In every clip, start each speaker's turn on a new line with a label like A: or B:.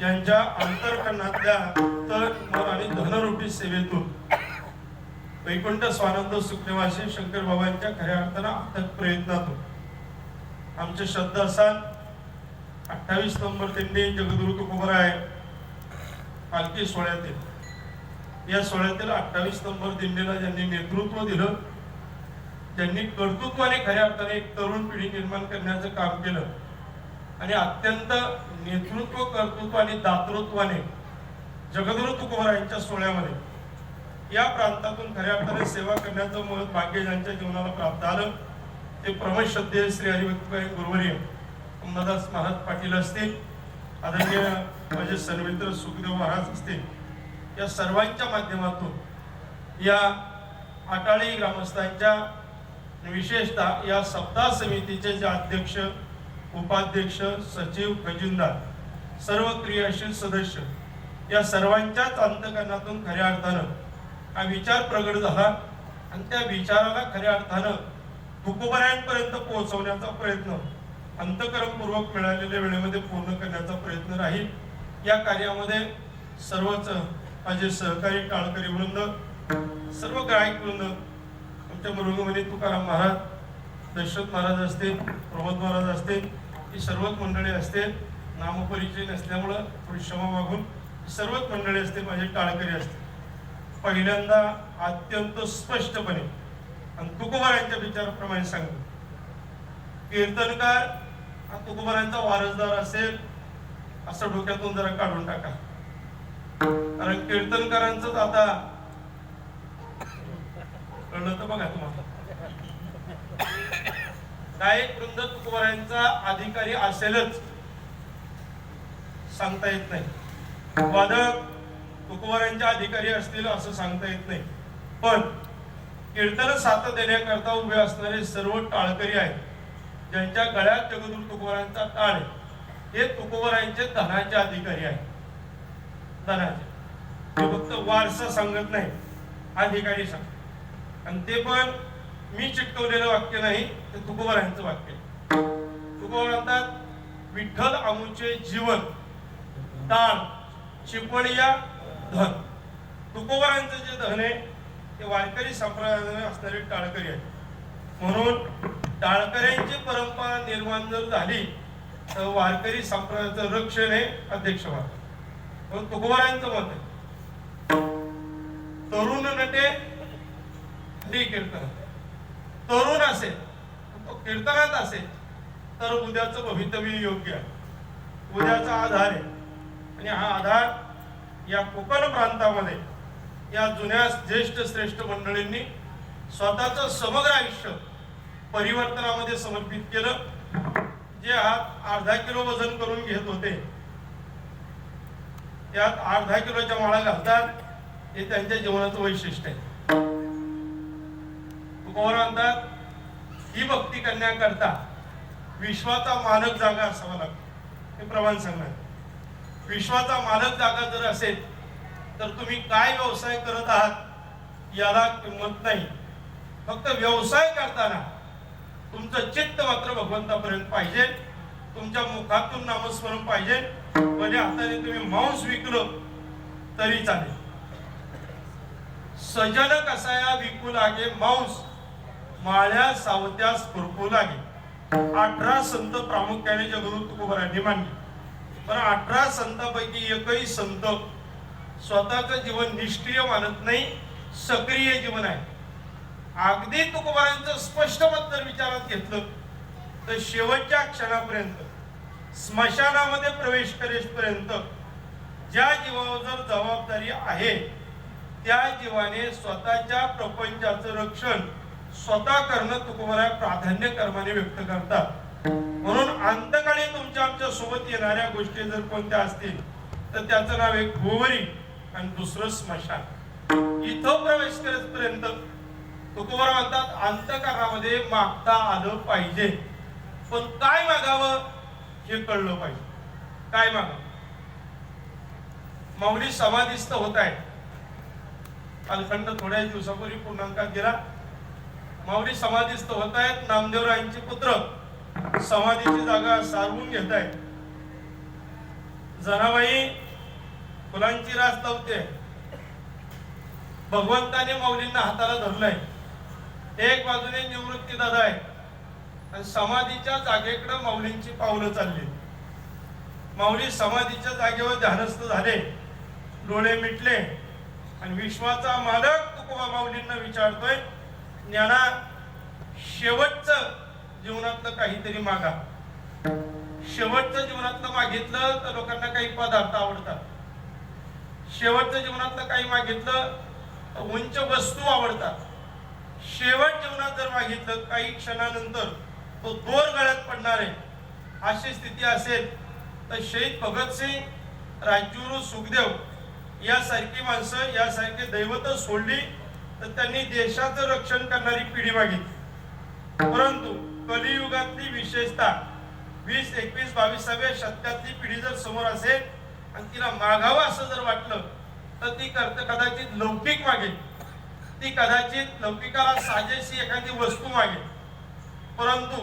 A: यांच्या अंतरकरणातल्या तर मन आणि धनरूपी सेवेतून वैकुंठ स्वानंद सुखनिवासी शंकर बाबांच्या खऱ्या अर्थानं अथक प्रयत्नातून आमचे शब्द असाल अठ्ठावीस नंबर त्यांनी जगदुरु तुकोबराय पालखी सोहळ्यातील या सोहळ्यातील अठ्ठावीस नंबर दिंडीला ज्यांनी नेतृत्व दिलं त्यांनी कर्तृत्वाने खऱ्या अर्थाने एक तरुण पिढी निर्माण करण्याचं काम केलं. आणि अत्यंत नेतृत्व कर्तृत्व आणि दातृत्वाने जगद्गुरु तुकोबरायांच्या सोहळ्यामध्ये या प्रांतातून खऱ्या अर्थाने सेवा करण्याचं महत् भाग्य ज्यांच्या जीवनाला प्राप्त आलं. ते प्रमोद श्रद्धेय श्री हरिभक्तभाई गुरुवर्य अंबादास महाराज पाटील असतील. आदरणीय माझे सन्मित्र सुखदेव महाराज असतील. या सर्वांच्या माध्यमातून या आटाळी ग्रामस्थांच्या विशेषतः या सप्ताह समितीचे जे अध्यक्ष उपाध्यक्ष सचिव खजिनदार सर्व क्रियाशील सदस्य या सर्वांच्याच अंतकरणातून खऱ्या अर्थानं हा विचार प्रगट झाला आणि त्या विचाराला खऱ्या अर्थानं तुकोबऱ्यांपर्यंत पोहोचवण्याचा प्रयत्न अंतकरणपूर्वक मिळालेल्या वेळेमध्ये पूर्ण करण्याचा प्रयत्न राहील. या कार्यामध्ये सर्वच माझे सहकारी टाळकरी वृंद सर्व गायक वृंद आमच्या मृगमणी तुकाराम महाराज दशरथ महाराज असते प्रमोद महाराज असतील ही सर्वच मंडळी असतील नामपरिचय नसल्यामुळं थोडी क्षमा मागून सर्वच मंडळी असते माझे टाळकरी असतील पहिल्यांदा अत्यंत स्पष्टपणे आणि तुकोबारांच्या विचाराप्रमाणे सांगतो. कीर्तनकार हा तुकोबारांचा वारसदार असेल असं डोक्यातून जरा काढून टाका. कारण कीर्तनकारांच आता कळलं तर बघा तुम्हाला. गायक वृंद तुकोबारांचा अधिकारी असेलच सांगता येत नाही. वादक तुकोबारांचे अधिकारी असतील असं सांगता येत नाही. पण कीर्तन साथ देण्याकरता उभे असणारे सर्व टाळकरी आहेत. ज्यांच्या गळ्यात जगदूर तुकोबारांचा टाळ आहे. हे तुकोबारांचे धनाचे अधिकारी आहेत. दराचे. फक्त वारसा सांगत नाही. अधिकारी सांग आणि ते पण मी चिटकवलेलं वाक्य नाही ते तुकोबारांचं वाक्य आहे. तुकोबार म्हणतात विठ्ठल आमूचे जीवन दान चिपळिया धन. तुकोबारांचं जे धन आहे ते वारकरी संप्रदायाने असणारे टाळकरी आहे म्हणून टाळकऱ्यांची परंपरा निर्माण जर झाली तर वारकरी संप्रदायाचं रक्षण हे अध्यक्ष वाटतं तुकोबारांचं मत आहे? तरुण नटे हरी कीर्तन. तरुण असेल तो कीर्तनात असेल तर उद्याचं भवितव्य योग्य आहे. उद्याचा आधार आहे. आणि हा आधार या कोकण प्रांतामध्ये या जुन्या ज्येष्ठ श्रेष्ठ मंडळींनी स्वतःचं समग्र आयुष्य परिवर्तनामध्ये समर्पित केलं. जे हा अर्धा किलो वजन करून घेत होते. त्यात अर्धा किलोच्या माळा घालतात. हे त्यांच्या जीवनाचं वैशिष्ट्य आहे. तुकोबर म्हणतात ही भक्ती करण्याकरता विश्वाचा मालक जागा असावा लागतो. हे प्रमाण सांगणार विश्वाचा मालक जागा जर असेल तर तुम्ही काय व्यवसाय करत आहात याला किंमत नाही. फक्त व्यवसाय करताना तुमचं चित्त मात्र भगवंतापर्यंत पाहिजे. तुमच्या मुखातून नामस्मरण पाहिजे. म्हणजे हाताने तुम्ही मांस विकलं तरी चालेल. सजन कसाया विकू लागे मांस माळ्या सावत्यास भरपूर लागे. अठरा संत प्रामुख्याने जगदूत तुकोबरांनी मांडले पण अठरा संतांपैकी एकही संत स्वतःचं जीवन निष्क्रिय मानत नाही सक्रिय जीवन आहे. अगदी तुकोबारांचं स्पष्ट मत जर विचारात घेतलं तर शेवटच्या क्षणापर्यंत स्मशानामध्ये प्रवेश करेपर्यंत ज्या जीवावर जर जबाबदारी आहे त्या जीवाने स्वतःच्या प्रपंचाचं रक्षण स्वतः करणं तुकोबारा प्राधान्य कर्माने व्यक्त करतात. म्हणून अंतकाळी तुमच्या आमच्यासोबत येणाऱ्या गोष्टी जर कोणत्या असतील तर त्याचं नाव एक भुवरी आणि दुसरं स्मशान. इथं प्रवेश करेपर्यंत तुकोबारा म्हणतात अंतकरणामध्ये मागता आलं पाहिजे. पण काय मागावं? हे कळलं पाहिजे. काय माग? माऊली समाधीस्थ होत आहे कालखंड थोड्या दिवसापूर्वी पूर्णांकात गेला. माऊली समाधीस्थ होत आहेत नामदेवरायांचे पुत्र समाधीची जागा सारवून घेत आहेत जनाबाई फुलांची रास लावते. भगवंताने माऊलींना हाताला धरलंय. एक बाजूने निवृत्ती दादा आहे आणि समाधीच्या जागेकडे माऊलींची पावलं चालली. माऊली समाधीच्या जागेवर ध्यानस्थ झाले. डोळे मिटले. आणि विश्वाचा मालक तुकोबा माऊलींना विचारतोय ज्ञाना शेवटचं जीवनातलं काहीतरी मागा. शेवटचं जीवनातलं मागितलं तर लोकांना काही पदार्थ आवडतात. शेवटचं जीवनातलं काही मागितलं तर उंच वस्तू आवडतात. शेवट जीवनात जर मागितलं काही क्षणानंतर तो गोर गळ्यात पडणार आहे अशी स्थिती असेल तर शहीद भगतसिंग राजगुरू सुखदेव यासारखी माणसं यासारखी दैवत सोडली तर त्यांनी देशाचं रक्षण करणारी पिढी मागितली. परंतु कलियुगातली विशेषता वीस एकवीस बावीसाव्या शतकातली पिढी जर समोर असेल आणि तिला मागावं असं जर वाटलं तर ती करत कदाचित लौकिक मागेल. ती कदाचित लौकिकाला साजेशी एखादी वस्तू मागेल. परंतु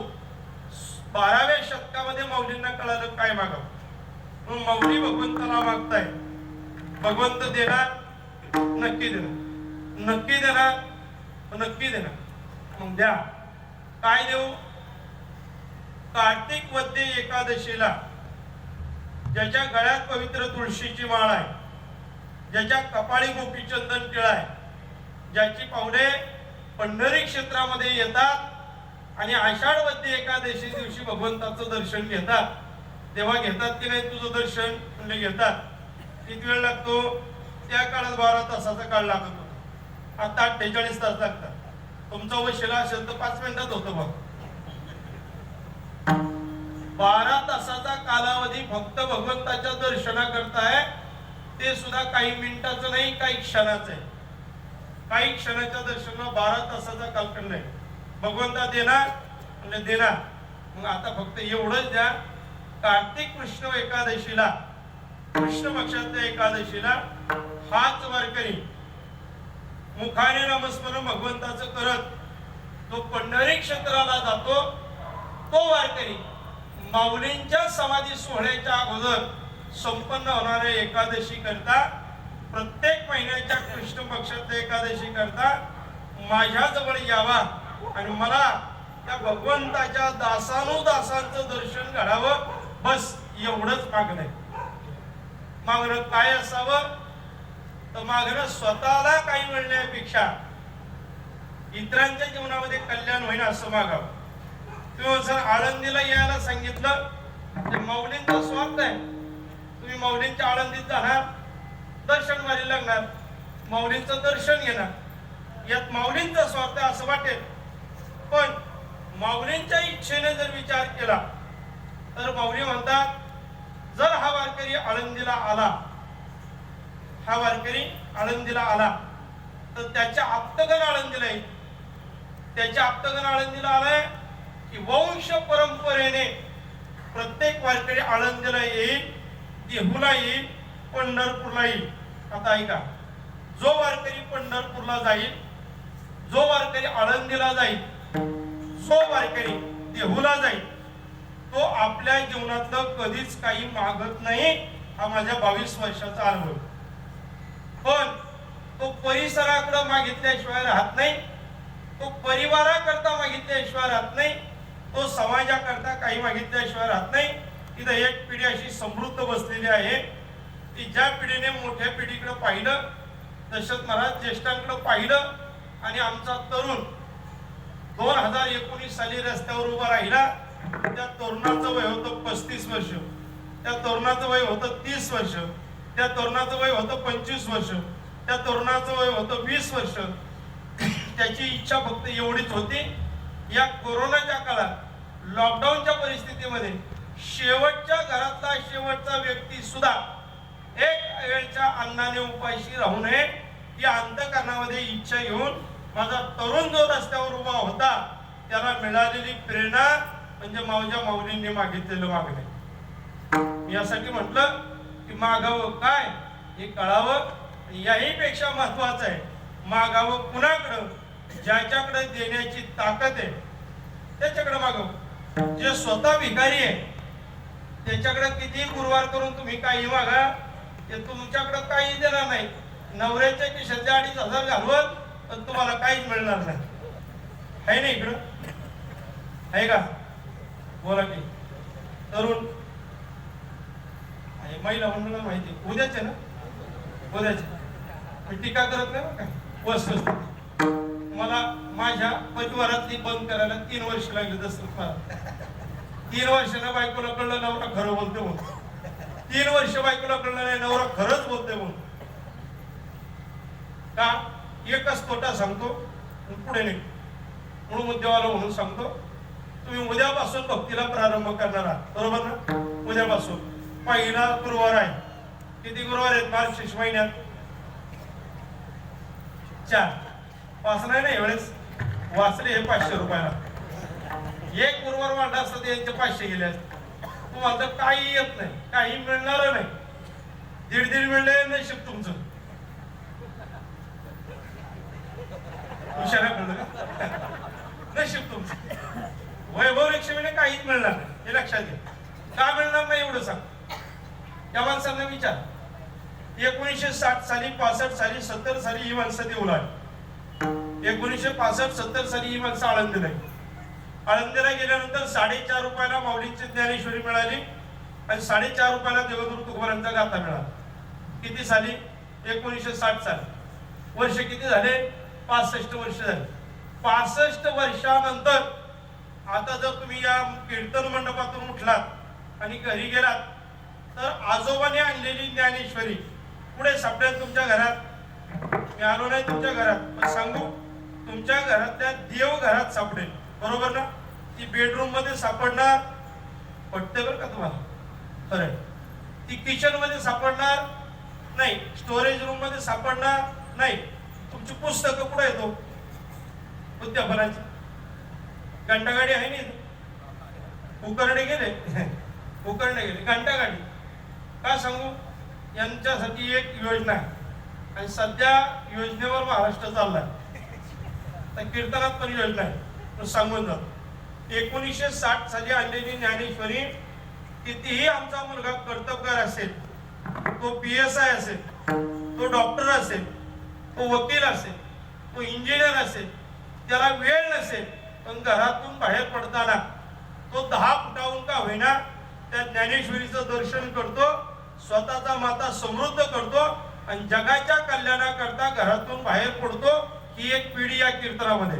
A: बाराव्या शतकामध्ये माऊलींना कळालं काय मागाव म्हणून माऊली भगवंताला मागताय भगवंत देणार नक्की देणार. नक्की देणार नक्की देणार. मग द्या. काय देऊ? कार्तिक वद्य एकादशीला ज्याच्या गळ्यात पवित्र तुळशीची माळ आहे ज्याच्या कपाळी गोपीचंदन टिळा आहे ज्याची पाहुणे पंढरी क्षेत्रामध्ये येतात आणि आषाढ वद्य एकादशी दिवशी भगवंताचं दर्शन घेतात. तेव्हा घेतात की नाही तुझं दर्शन? म्हणजे घेतात. किती वेळ लागतो? त्या काळात बारा तासाचा काळ लागत होता. आता अठ्ठेचाळीस तास लागतात. तुमचा वशिला असेल तर पाच मिनिटात होतो बघ बारा तासाचा कालावधी फक्त भगवंताच्या दर्शनाकरता आहे ते सुद्धा काही मिनिटाचं नाही काही क्षणाचं आहे. काही क्षणाच्या दर्शनाला बारा तासाचा कालखंड आहे भगवंता देणार म्हणजे देणार. मग आता फक्त एवढंच द्या. कार्तिक कृष्ण एकादशीला कृष्ण पक्षातल्या एकादशीला हाच वारकरी मुखाने नमस्मरण भगवंताचं करत तो पंढरी क्षेत्राला जातो. तो वारकरी माऊलींच्या समाधी सोहळ्याच्या अगोदर संपन्न होणाऱ्या एकादशी करता प्रत्येक महिन्याच्या कृष्ण पक्षातल्या एकादशी करता माझ्याजवळ यावा. आणि मला त्या भगवंताच्या दासानुदासांचं दर्शन घडावं बस एवढंच मागणं आहे. मागणं काय असावं? तर मागणं स्वतःला काही मिळण्यापेक्षा इतरांच्या जीवनामध्ये कल्याण होईल असं मागावं. किंवा जर आळंदीला यायला सांगितलं ते माऊलींचा स्वार्थ आहे. तुम्ही मौलींच्या आळंदीत जाणार दर्शन मारी लागणार मौलींचं दर्शन घेणार. यात माऊलींचा स्वार्थ आहे असं वाटेल. पण माऊलींच्या इच्छेने जर विचार केला तर माऊली म्हणतात जर हा वारकरी आळंदीला आला हा वारकरी आळंदीला आला तर त्याच्या आप्तगण आळंदीला येईल. त्याच्या आप्तगण आळंदीला आलाय की वंश परंपरेने प्रत्येक वारकरी आळंदीला येईल देहूला येईल पंढरपूरला येईल. आता ऐका जो वारकरी पंढरपूरला जाईल जो वारकरी आळंदीला जाईल सो वारकरी देहूला जाईल. तो आपल्या जीवनातलं कधीच काही मागत नाही हा माझ्या बावीस वर्षाचा अनुभव. पण तो परिसराकडे मागितल्याशिवाय राहत नाही. तो परिवाराकरता मागितल्याशिवाय राहत नाही. तो समाजाकरता काही मागितल्याशिवाय राहत नाही. इथं एक पिढी अशी समृद्ध बसलेली आहे. की ज्या पिढीने मोठ्या पिढीकडे पाहिलं दशरथ महाराज ज्येष्ठांकडे पाहिलं आणि आमचा तरुण दोन हजार एकोणीस साली रस्त्यावर उभा राहिला. त्या तरुणाचं वय होतं पस्तीस वर्ष. त्या तरुणाचं वय होतं तीस वर्ष. त्या तरुणाचं वय होतं पंचवीस वर्ष. त्या तरुणाचं वय होतं वीस वर्ष. त्याची इच्छा फक्त एवढीच होती. या कोरोनाच्या काळात लॉकडाऊनच्या परिस्थितीमध्ये शेवटच्या घरातला शेवटचा व्यक्ती सुद्धा एक वेळच्या अन्नाने उपाशी राहू नये या अंतकरणामध्ये इच्छा घेऊन माझा तरुण जो रस्त्यावर उभा होता त्याला मिळालेली प्रेरणा म्हणजे माझ्या माऊलींनी मागितलेलं मागणे यासाठी म्हटलं की मागावं काय? हे कळावं. याही पेक्षा महत्वाचं आहे मागावं कुणाकडं? ज्याच्याकडे देण्याची ताकद आहे त्याच्याकडे मागव. जे स्वतः भिकारी आहे त्याच्याकडे किती गुरुवार करून तुम्ही काही मागा ते तुमच्याकडे काही देणार नाही. नवऱ्याच्या खिशातले अडीच हजार घालवत तर तुम्हाला काहीच मिळणार नाही. आहे ना इकडं? आहे का? बोला की. तरुण. आहे, महिला म्हणून माहिती आहे. उद्याच आहे ना? उद्याच. टीका करत नाही बरं का? मला माझ्या परिवारातली बंद करायला तीन वर्ष लागली जसं मला. तीन वर्षानं बायकोला कळलं नवरा खरं बोलतो म्हणून. तीन वर्ष बायकोला कळलं नाही नवरा खरं बोलते म्हणून का एकच तोटा सांगतो पुढे निघतो म्हणून उद्योगाला म्हणून सांगतो तुम्ही उद्यापासून भक्तीला प्रारंभ करणार आहात. बरोबर ना? उद्यापासून. पहिला गुरुवार आहे. किती गुरुवार आहेत? मार्च महिन्यात. चार. वाचलाय ना एवढेच वाचले हे पाचशे रुपयाला. एक गुरुवार वाढला असतं ते यांचे पाचशे गेले असते. तुम्हाला काही येत नाही. काही मिळणार नाही. दीड दीड मिळले नशीब तुमचं. इशारा कळलं का नशीब तुमचं. वैभव लक्ष्मीने काहीच मिळणार नाही. हे लक्षात घ्या. का मिळणार नाही एवढं सांग. त्या माणसांना विचार. एकोणीसशे साठ साली पासष्ट साली सत्तर साली ही माणसं देऊ लागली एकोणीसशे पासष्ट सत्तर साली ही माणसं आळंदीला आळंदीला गेल्यानंतर साडेचार रुपयाला माऊलींची ज्ञानेश्वरी मिळाली आणि साडेचार रुपयाला देवदूर तुकोबारांचा गाथा मिळाला. किती साली? एकोणीसशे साठ साली. वर्ष किती झाले? पासष्ट वर्ष झाले. पासष्ट वर्षानंतर आता जर तुम्ही या कीर्तन मंडपातून उठलात आणि घरी गेलात तर आजोबाने आणलेली ज्ञानेश्वरी पुढे सापडेल तुमच्या घरात. मी आलो नाही तुमच्या घरात. पण सांगू तुमच्या घरातल्या देव घरात सापडेल. बरोबर ना? ती बेडरूममध्ये सापडणार. पटते बरं का तुम्हाला? खरं ती किचनमध्ये सापडणार नाही. स्टोरेज रूममध्ये सापडणार नाही. तुमची पुस्तकं कुठं येतो हो? उद्यापनाची. घंटागाडी आहे ना उकरणे गेले. उकरणे गेले. घंटागाडी. का सांगू? यांच्यासाठी एक योजना आहे. आणि सध्या योजनेवर महाराष्ट्र चाललाय. तर कीर्तनात पण योजना आहे. सांगून जातो. एकोणीसशे साठ साली आणलेली ज्ञानेश्वरी कितीही आमचा मुलगा कर्तबगार असेल तो पी एस आय असेल तो डॉक्टर असेल वकील असेल तो इंजिनियर असेल त्याला वेळ नसेल पण घरातून बाहेर पडताना तो दहा फुटाहून का होईना त्या ज्ञानेश्वरीचं दर्शन करतो स्वतःचा माता समृद्ध करतो आणि जगाच्या कल्याणाकरता घरातून बाहेर पडतो ही एक पिढी या कीर्तनामध्ये.